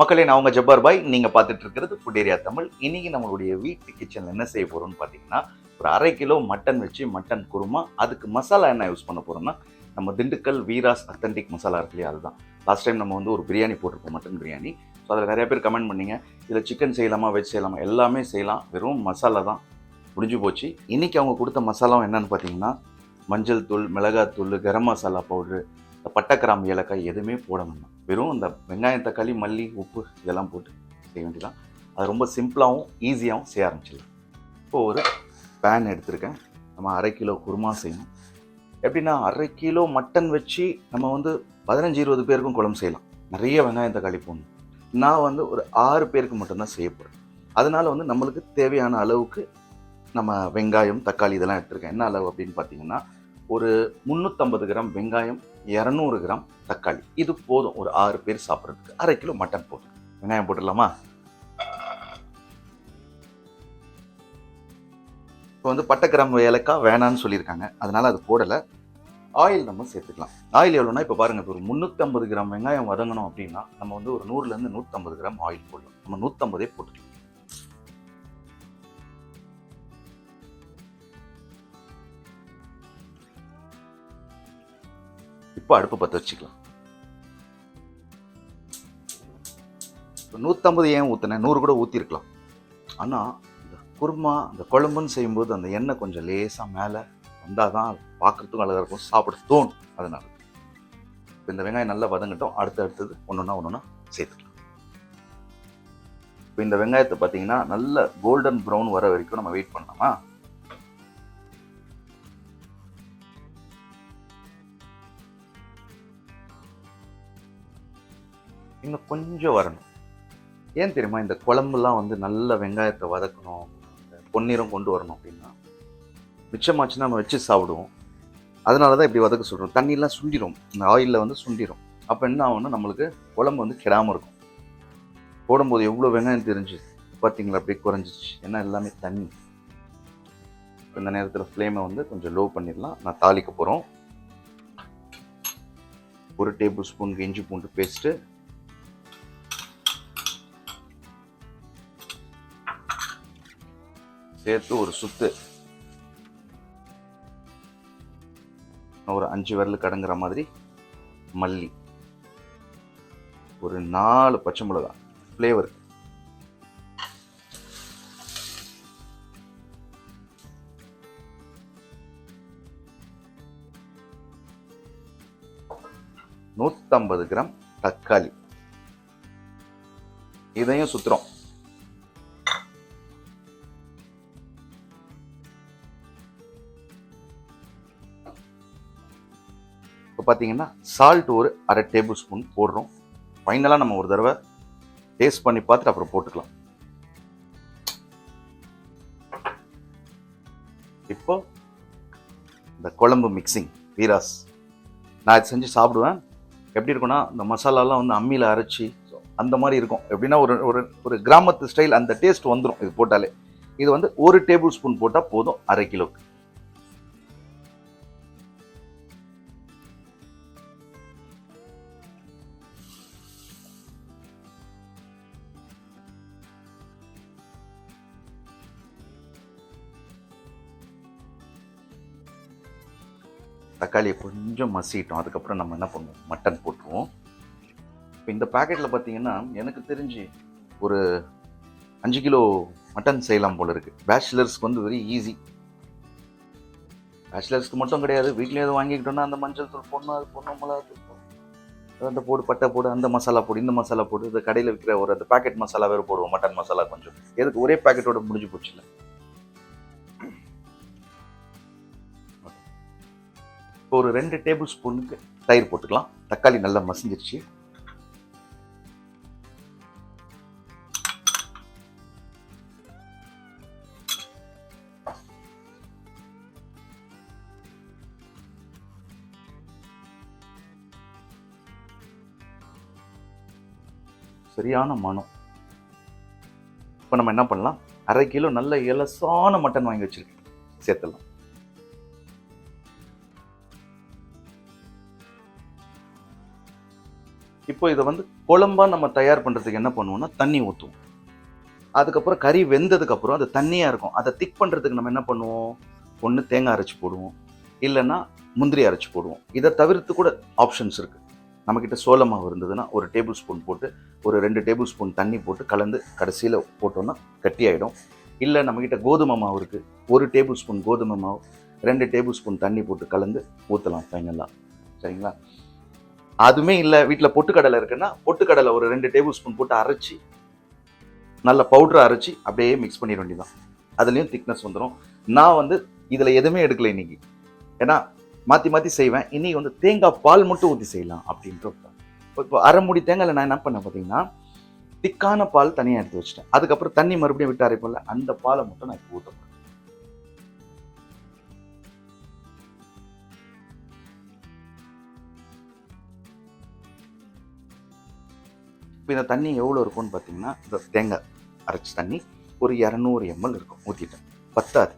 மக்களே நான் உங்கள் ஜப்பார் பாய். நீங்கள் பார்த்துட்டு இருக்கிறது ஃபுட் ஏரியா தமிழ். இன்றைக்கி நம்மளுடைய வீட்டு கிச்சனில் என்ன செய்ய போகிறோன்னு பார்த்தீங்கன்னா ஒரு அரை கிலோ மட்டன் வச்சு மட்டன் குருமா அதுக்கு மசாலா என்ன யூஸ் பண்ண போகிறோம்னா நம்ம திண்டுக்கல் வீராஸ் அத்தன்டிக் மசாலா இருக்கு இல்லையா அதுதான். லாஸ்ட் டைம் நம்ம வந்து ஒரு பிரியாணி போட்டிருப்போம் மட்டன் பிரியாணி. ஸோ அதில் நிறைய பேர் கமெண்ட் பண்ணிங்க. இதில் சிக்கன் செய்யலாமா வெஜ் செய்யலாமா எல்லாமே செய்யலாம். வெறும் மசாலா தான். முடிஞ்சு போச்சு. இன்றைக்கி அவங்க கொடுத்த மசாலாவும் என்னென்னு பார்த்தீங்கன்னா மஞ்சள் தூள் மிளகாத்தூள் கரம் மசாலா பவுட்ரு பட்டை கிராம்பு ஏலக்காய் எதுவுமே போட வேண்டாம். வெறும் இந்த வெங்காயம் தக்காளி மல்லி உப்பு இதெல்லாம் போட்டு செய்ய வேண்டியதான் அது ரொம்ப சிம்பிளாகவும் ஈஸியாகவும் செய்ய ஆரம்பிச்சிடலாம். இப்போது ஒரு பேன் எடுத்திருக்கேன். நம்ம அரை கிலோ குருமா செய்யணும். எப்படின்னா அரை கிலோ மட்டன் வச்சு நம்ம வந்து பதினஞ்சு இருபது பேருக்கும் குழம்பு செய்யலாம். நிறைய வெங்காயம் தக்காளி போடணும். நான் வந்து ஒரு ஆறு பேருக்கு மட்டும்தான் செய்ய போகிறேன் அதனால வந்து நம்மளுக்கு தேவையான அளவுக்கு நம்ம வெங்காயம் தக்காளி இதெல்லாம் எடுத்திருக்கேன். என்ன அளவு அப்படின்னு பார்த்தீங்கன்னா ஒரு முந்நூற்றம்பது கிராம் வெங்காயம் இரநூறு கிராம் தக்காளி. இது போதும். ஒரு ஆறு பேர் சாப்பிட்றதுக்கு. அரை கிலோ மட்டன் போதும். வெங்காயம் போட்டுடலாமா? இப்போ வந்து பட்டை கிராம்பு ஏலக்காய் வேணான்னு சொல்லியிருக்காங்க. அதனால் அது போடலை. ஆயில் நம்ம சேர்த்துக்கலாம். ஆயில் எவ்வளோனா இப்போ பாருங்கள் இப்போ ஒரு முந்நூற்றம்பது கிராம் வெங்காயம் வதங்கணும் அப்படின்னா நம்ம வந்து ஒரு நூறுலேருந்து நூற்றம்பது கிராம் ஆயில் போடலாம். நம்ம நூற்றம்பதே போட்டுக்கலாம். இப்போ அடுப்பு பற்ற வச்சுக்கலாம். இப்போ நூற்றம்பது ஏன் ஊற்றினேன் நூறு கூட ஊற்றிருக்கலாம் ஆனால் இந்த குருமா இந்த குழம்புன்னு செய்யும்போது அந்த எண்ணெய் கொஞ்சம் லேசாக மேலே வந்தால் தான் பார்க்குறதுக்கும் அழகாக இருக்கும் சாப்பிட தோணும். அதனால். இப்போ இந்த வெங்காயம் நல்லா வதங்கட்டும். அடுத்து அடுத்தது ஒன்று ஒன்றா ஒன்று ஒன்றா சேர்த்துக்கலாம். இப்போ இந்த வெங்காயத்தை பார்த்தீங்கன்னா நல்ல கோல்டன் ப்ரௌன் வர வரைக்கும் நம்ம வெயிட் பண்ணலாமா? இன்னும் கொஞ்சம் வரணும். ஏன் தெரியுமா? இந்த குழம்புலாம் வந்து நல்ல வெங்காயத்தை வதக்கணும். இந்த பொன்னிறம் கொண்டு வரணும் அப்படின்னா மிச்சமாச்சுன்னா நம்ம வச்சு சாப்பிடுவோம். அதனால தான் இப்படி வதக்க சொல்கிறோம் தண்ணியெலாம் சுண்டிடும் இந்த ஆயிலில் வந்து சுண்டிடும் அப்போ என்ன ஆகும்னா நம்மளுக்கு குழம்பு வந்து கெடாமல் இருக்கும். போடும்போது எவ்வளோ வெங்காயம் தெரிஞ்சு பார்த்தீங்களா அப்படியே குறைஞ்சிச்சு ஏன்னா எல்லாமே தண்ணி. இந்த நேரத்தில் ஃப்ளேமை வந்து கொஞ்சம் லோ பண்ணிடலாம். நான் தாளிக்க போகிறோம் ஒரு டேபிள் ஸ்பூன் இஞ்சி பூண்டு பேஸ்ட்டு சேர்த்து ஒரு சுத்து. ஒரு அஞ்சு விரல் கடங்குற மாதிரி மல்லி. ஒரு நாலு பச்சை மிளகா. ஃப்ளேவர் நூற்றம்பது கிராம் தக்காளி. இதையும் சுற்றுறோம் பார்த்தீங்கன்னா சால்ட் ஒரு அரை டேபிள் ஸ்பூன் போடுறோம் ஃபைனலாக நம்ம ஒரு தடவை டேஸ்ட் பண்ணி பார்த்துட்டு அப்புறம் போட்டுக்கலாம். இப்போ இந்த குழம்பு மிக்சிங் வீராஸ் நான் இது செஞ்சு சாப்பிடுவேன். எப்படி இருக்கும்னா இந்த மசாலாலாம் வந்து அம்மியில் அரைச்சி அந்த மாதிரி இருக்கும். எப்படின்னா ஒரு ஒரு ஒரு கிராமத்து ஸ்டைல் அந்த டேஸ்ட் வந்துடும் இது போட்டாலே. இது வந்து ஒரு டேபிள் ஸ்பூன் போட்டால் போதும் அரை கிலோக்கு. தக்காளியை கொஞ்சம் மசிட்டோம் அதுக்கப்புறம் நம்ம என்ன பண்ணுவோம்? மட்டன் போட்டுருவோம். இப்போ இந்த பேக்கெட்டில் பார்த்தீங்கன்னா எனக்கு தெரிஞ்சு ஒரு அஞ்சு கிலோ மட்டன் செய்யலாம் போல் இருக்குது பேச்சுலர்ஸ்க்கு வந்து வெரி ஈஸி பேச்சுலர்ஸ்க்கு மட்டும் கிடையாது. வீட்லேயே எதுவும் வாங்கிக்கிட்டோம்னா அந்த மஞ்சள் தூள் போடணும் அது பொண்ணு மிளகா தூள் அந்த போடு பட்டை போடு அந்த மசாலா போடு இந்த மசாலா போடு. இந்த கடையில் விற்கிற ஒரு அந்த பேக்கெட் மசாலா வேறு போடுவோம். மட்டன் மசாலா கொஞ்சம். எதுக்கு? ஒரே பேக்கெட்டோட முடிஞ்சு போச்சுல்ல. இப்போ ஒரு ரெண்டு டேபிள் ஸ்பூனுக்கு தயிர் போட்டுக்கலாம். தக்காளி நல்லா மசிஞ்சிருச்சு. சரியான மனம் இப்போ நம்ம என்ன பண்ணலாம்? அரை கிலோ நல்ல இலசான மட்டன் வாங்கி வச்சிருக்கேன். சேர்த்துடலாம். இப்போ இதை வந்து குழம்பா நம்ம தயார் பண்ணுறதுக்கு என்ன பண்ணுவோம்னா தண்ணி ஊற்றுவோம் அதுக்கப்புறம் கறி வெந்ததுக்கப்புறம் அது தண்ணியாக இருக்கும். அதை திக் பண்ணுறதுக்கு நம்ம என்ன பண்ணுவோம்? ஒன்று தேங்காய் அரைச்சி போடுவோம். இல்லைன்னா முந்திரி அரைச்சி போடுவோம். இதை தவிர்த்து கூட ஆப்ஷன்ஸ் இருக்குது நம்மக்கிட்ட சோள மாவு இருந்ததுன்னா ஒரு டேபிள் ஸ்பூன் போட்டு ஒரு ரெண்டு டேபிள் ஸ்பூன் தண்ணி போட்டு கலந்து கடைசியில் போட்டோன்னா கட்டியாயிடும் இல்லை நம்மக்கிட்ட கோதுமை மாவு இருக்குது ஒரு டேபிள் ஸ்பூன் கோதுமை மாவு ரெண்டு டேபிள் ஸ்பூன் தண்ணி போட்டு கலந்து ஊற்றலாம் ஃபைனலாக சரிங்களா? அதுவுமே இல்லை வீட்டில் பொட்டுக்கடலை இருக்குன்னா பொட்டுக்கடலை ஒரு ரெண்டு டேபிள் ஸ்பூன் போட்டு அரைச்சி நல்ல பவுடரை அரைச்சி அப்படியே மிக்ஸ் பண்ணிட வேண்டியதான் அதுலேயும் திக்னஸ் வந்துடும் நான் வந்து இதில் எதுவுமே எடுக்கல இன்னைக்கு. ஏன்னா மாற்றி மாற்றி செய்வேன். இன்னைக்கு வந்து தேங்காய் பால் மட்டும் ஊற்றி செய்யலாம் அப்படின்ட்டு இப்போ அரை மூடி தேங்காயில் நான் என்ன பண்ணேன் பார்த்தீங்கன்னா திக்கான பால் தனியாக எடுத்து வச்சிட்டேன். அதுக்கப்புறம் தண்ணி மறுபடியும் விட்டு அரைப்போம்ல அந்த பாலை மட்டும் நான் இப்போ ஊற்றப்பேன் இப்போ இந்த தண்ணி எவ்வளோ இருக்கும்னு பார்த்தீங்கன்னா இந்த தேங்காய் அரைச்ச தண்ணி ஒரு இரநூறு எம்எல் இருக்கும் ஊற்றிட்டேன் பத்தாது.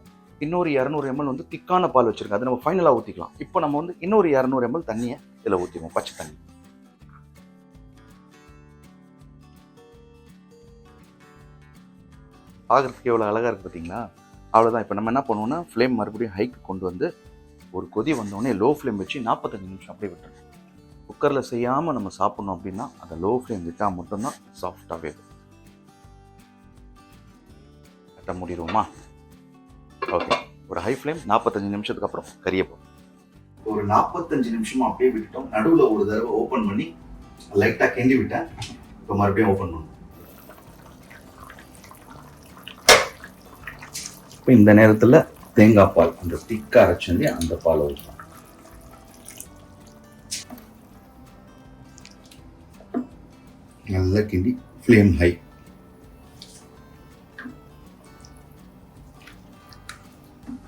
இன்னொரு இரநூறு எம்எல் வந்து திக்கான பால் வச்சுருக்கோம் அது நம்ம ஃபைனலாக ஊற்றிக்கலாம் இப்போ நம்ம வந்து இன்னொரு இரநூறு எம்எல் தண்ணியை இதில் ஊற்றிடுவோம் பச்சை தண்ணி. பார்க்குறதுக்கு எவ்வளோ அழகாக இருக்குது பார்த்தீங்களா? அவ்வளோதான் இப்போ நம்ம என்ன பண்ணுவோம்னா ஃப்ளேம் மறுபடியும் ஹைக்கு கொண்டு வந்து ஒரு கொதி வந்தோடனே லோ ஃப்ளேம் வச்சு நாற்பத்தஞ்சு நிமிஷம் அப்படியே விட்டுறணும். குக்கரில் செய்யாமல் நம்ம சாப்பிட்ணும் அப்படின்னா அதை லோ ஃப்ளேம் விட்டால் மட்டும்தான் சாஃப்டாக இருக்கும். கட்ட முடிடுவோமா? ஓகே ஒரு ஹை ஃப்ளேம் நாற்பத்தஞ்சு நிமிஷத்துக்கு அப்புறம் கறியை போகும் ஒரு நாற்பத்தஞ்சு நிமிஷமா அப்படியே விட்டுட்டோம். நடுவில் ஒரு தடவை ஓப்பன் பண்ணி லைட்டாக கிண்டி விட்டேன். இப்போ மறுபடியும் ஓப்பன் பண்ணும் இப்போ இந்த நேரத்தில் தேங்காய் பால் அந்த திக்காக அரைச்சி அந்த பால் ஊற்றலாம் நல்லா கிண்டி ஃப்ளேம் ஹை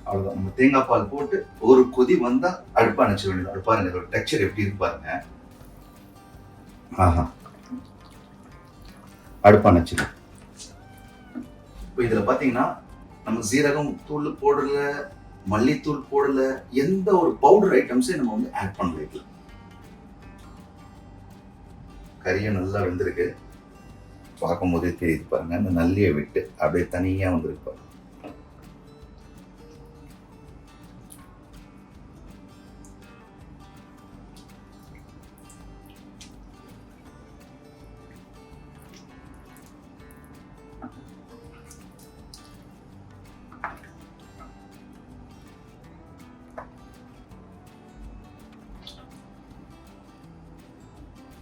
அவ்வளோதான் நம்ம தேங்காய் பால் போட்டு ஒரு கொதி வந்தால் அடுப்பாக அணைச்ச வேண்டியது. அடுப்பாக பாருங்க இதோட டெக்ஸ்சர் எப்படி இருக்கு பாருங்க. ஆஹா. அடுப்பாக அணைச்சிடும் இப்போ இதில் பார்த்தீங்கன்னா நம்ம சீரகம் தூள் போடல மல்லித்தூள் போடலை எந்த ஒரு பவுடர் ஐட்டம்ஸையும் நம்ம வந்து ஆட் பண்ணல இதில் கறியும் நல்லா வெந்திருக்கு. பார்க்கும்போதே தெரியுது பாருங்கள் அந்த நல்லியை விட்டு அப்படியே தனியாக வந்திருக்கு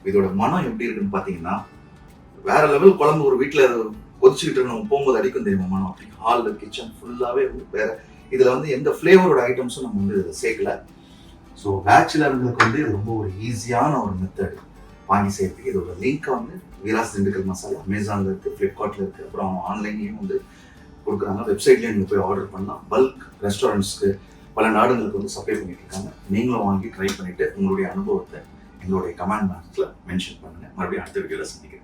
இதோட மனம் எப்படி இருக்குன்னு பார்த்தீங்கன்னா வேற லெவல் குழம்பு ஒரு வீட்டில் கொதிச்சுக்கிட்டு நம்ம போகும்போது அடிக்கும் தெரியுமா மனம்? அப்படி ஹால் கிச்சன் ஃபுல்லாகவே வேற இதில் வந்து எந்த ஃப்ளேவரோட ஐட்டம்ஸும் நம்ம வந்து இதை சேர்க்கல. ஸோ பேச்சுலருங்களுக்கு வந்து ரொம்ப ஒரு ஈஸியான ஒரு மெத்தட் வாங்கி செய்யறதுக்கு இதோட லிங்க்கை வந்து வீராஸ் திண்டுக்கல் மசாலா அமேசானில் இருக்குது ஃப்ளிப்கார்ட்டில் இருக்குது அப்புறம் ஆன்லைன்லேயும் வந்து கொடுக்குறாங்க. வெப்சைட்லேயும் நீங்கள் போய் ஆர்டர் பண்ணலாம். பல்க் ரெஸ்டாரண்ட்ஸ்க்கு பல நாடுகளுக்கு வந்து சப்ளை பண்ணிட்டு இருக்காங்க. நீங்களும் வாங்கி ட்ரை பண்ணிவிட்டு உங்களுடைய அனுபவத்தை எங்களுடைய கமெண்ட் பாக்ஸில் மென்ஷன் பண்ணுங்க மறுபடியும் அடுத்த வீடியோவில் சந்திக்கிறேன்.